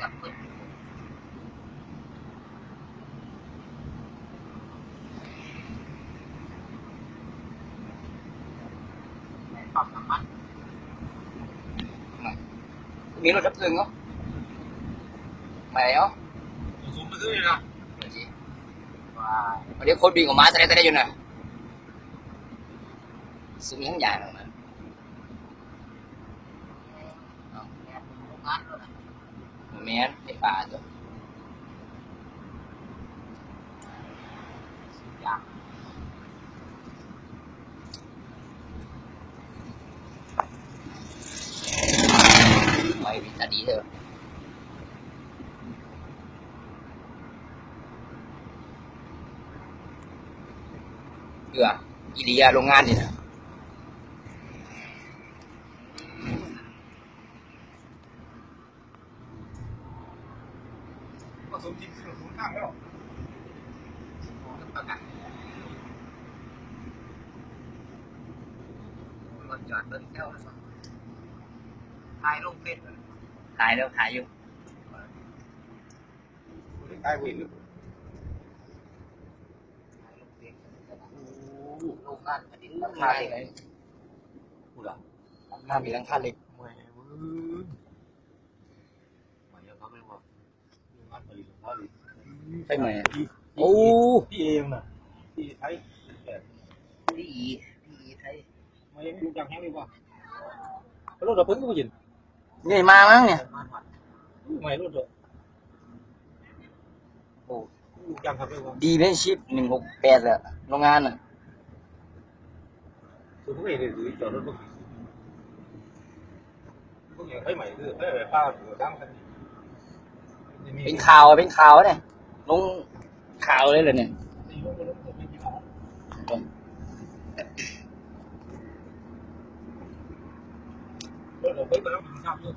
กับเปิดปรับน้ำมันมีรถดับเพลิงเหรอไม่เหรอสูงไปซื้อ แม่นไอ้ป่าตัวอยากไม่วิตาดีเถอะเกืออีเลียโรงงานนี่นะ ก็สูงจริงสูงสูงข้างแล้วประกันรถจอดเบิ้งเที่ยวเลยมั้งถ่ายลงเฟซเลยถ่ายแล้วถ่ายอยู่ตายเวรถ่ายลงเฟซโรงงานผลิตราคาเล็กกูละหน้ามีหลังคาเหล็กแหม ใช่ไหมพี่โอ้พี่เองน่ะพี่ไทยดีดีไทยไม่รู้จักแห้งดีกว่าก็รถเราเพิ่งก็มายินนี่มามั้งเนี่ยมาหวัดไม่รถเราโอ้รู้จักครับเลยว่าดีเป็นชิปหนึ่งหกแปดอะโรงงานอะคือพวกเองคือจอดรถพวกพวกอย่างให้ใหม่คือให้แบบป้าถือตั้งกัน เป็นข่าวเป็นข่าวเนี่ยลงข่าวเลยเลยเนี่ยรถเราเพิ่งมาแล้วถึงทราบด้วย